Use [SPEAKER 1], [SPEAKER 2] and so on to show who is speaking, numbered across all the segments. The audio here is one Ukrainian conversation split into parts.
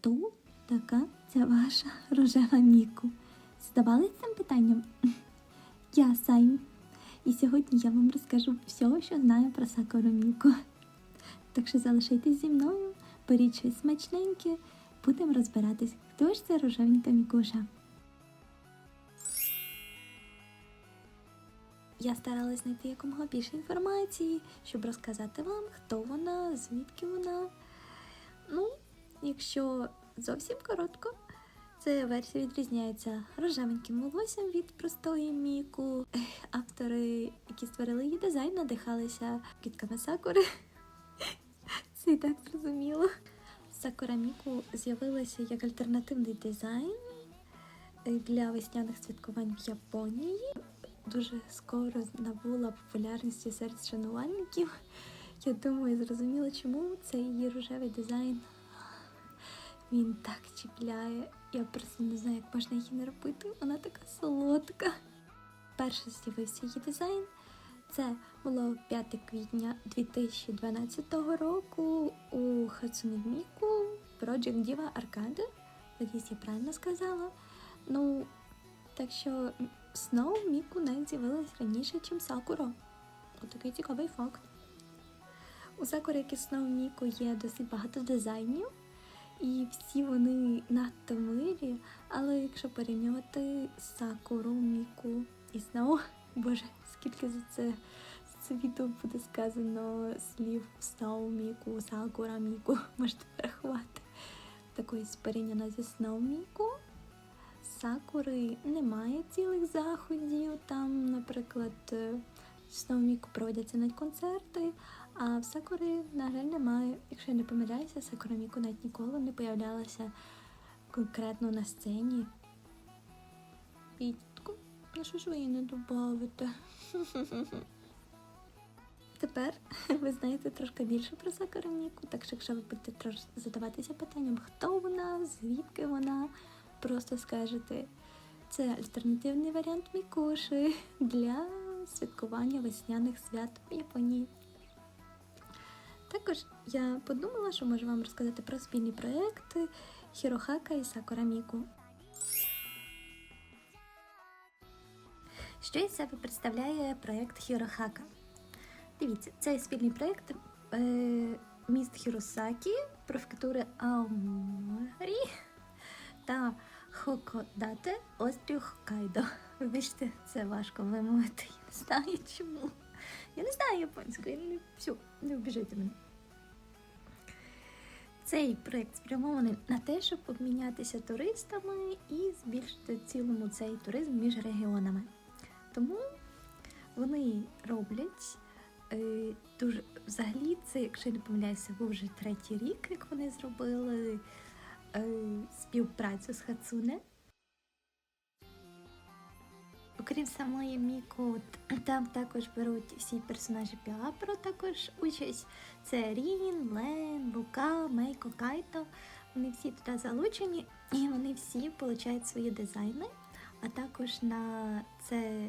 [SPEAKER 1] хто така ця ваша рожева Міку? Задавались цим питанням? Я Сайм. І сьогодні я вам розкажу все, що знаю про Сакуру Міку. Так що залишайтесь зі мною, беріть щось смачненьке, будемо розбиратись, хто ж це рожевенька Мікуша. Я старалась знайти якомога більше інформації, щоб розказати вам, хто вона, звідки вона. Ну, якщо зовсім коротко, це версія відрізняється рожевеньким волоссям від простої міку. Автори, які створили її дизайн, надихалися квітками сакури. Це і так зрозуміло. Сакура Міку з'явилася як альтернативний дизайн для весняних святкувань в Японії. Дуже скоро набула популярності серед шанувальників. Я думаю, зрозуміло, чому цей її рожевий дизайн. Він так чіпляє. Я просто не знаю, як можна її не робити. Вона така солодка. Перший з'явився її дизайн. Це було 5 квітня 2012 року у Хацунеміку Project Diva Arcade. Надіюсь, я правильно сказала. Ну, так що Snow Міку навіть з'явилась раніше, ніж Сакуро. Отакий цікавий факт. У Сакури, як і Snow Міку, є досить багато дизайнів, і всі вони надто милі. Але якщо порівнювати Сакуру, Міку і Snow, боже, скільки за це, за це буде сказано слів Snow Міку, Сакура Міку, можете порахувати. Такої порівняно зі Snow Міку. Сакури немає цілих заходів. Там, наприклад, е, в Сноуміку проводяться навіть концерти, а в Сакури, на жаль, немає. Якщо я не помиляюся, Сакура Міку навіть ніколи не появлялася конкретно на сцені. Підку, ну що ж ви її не добавите? Тепер ви знаєте трошки більше про Сакураміку, так що якщо ви будете трошки задаватися питанням, хто вона, звідки вона, просто скажете, це альтернативний варіант Мікуші для святкування весняних свят в Японії. Також я подумала, що можу вам розказати про спільні проекти Хірохака і Сакура Міку. Що із себе представляє проект Хірохака? Дивіться, цей спільний проект е, міст Хіросакі, префектури Аоморі та Хокодате, острів Хоккайдо. Вибачте, це важко вимовити. Не знаю чому. Я не знаю японської, не все, не обіжайте мене. Цей проект спрямований на те, щоб обмінятися туристами і збільшити цілому цей туризм між регіонами. Тому вони роблять е, дуже взагалі це, якщо я не помиляюся, був вже третій рік, як вони зробили е, співпрацю з Хацуне. Окрім самої Міку, там також беруть всі персонажі Піапро також участь. Це Рін, Лен, Лука, Мейко, Кайто. Вони всі туди залучені і вони всі отримують свої дизайни. А також на, це,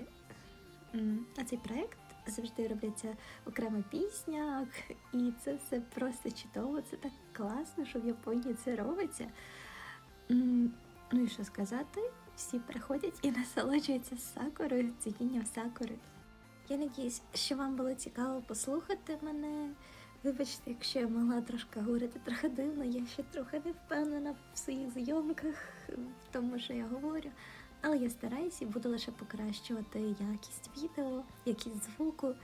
[SPEAKER 1] на цей проект завжди робляться окрема пісня, і це все просто чудово. Це так класно, що в Японії це робиться. Ну і що сказати, всі приходять і насолоджуються сакурою, цвітінням сакури. Я надіюсь, що вам було цікаво послухати мене. Вибачте, якщо я могла трошки говорити трохи дивно, я ще трохи не впевнена в своїх зйомках, в тому, що я говорю. Але я стараюся і буду лише покращувати якість відео, якість звуку.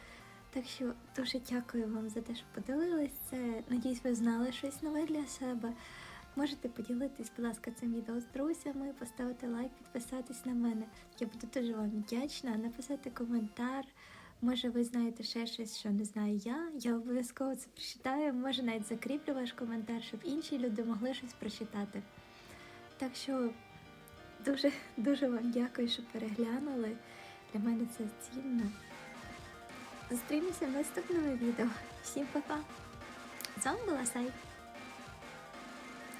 [SPEAKER 1] Так що дуже дякую вам за те, що подивились це. Надіюсь, ви знали щось нове для себе. Можете поділитись, будь ласка, цим відео з друзями, поставити лайк, підписатись на мене. Я буду дуже вам вдячна, написати коментар. Може, ви знаєте ще щось, що не знаю я. Я обов'язково це прочитаю. Може, навіть закріплю ваш коментар, щоб інші люди могли щось прочитати. Так що дуже дуже вам дякую, що переглянули. Для мене це цінно. Зустрінемося в наступному відео. Всім па-па! З вами була Сай.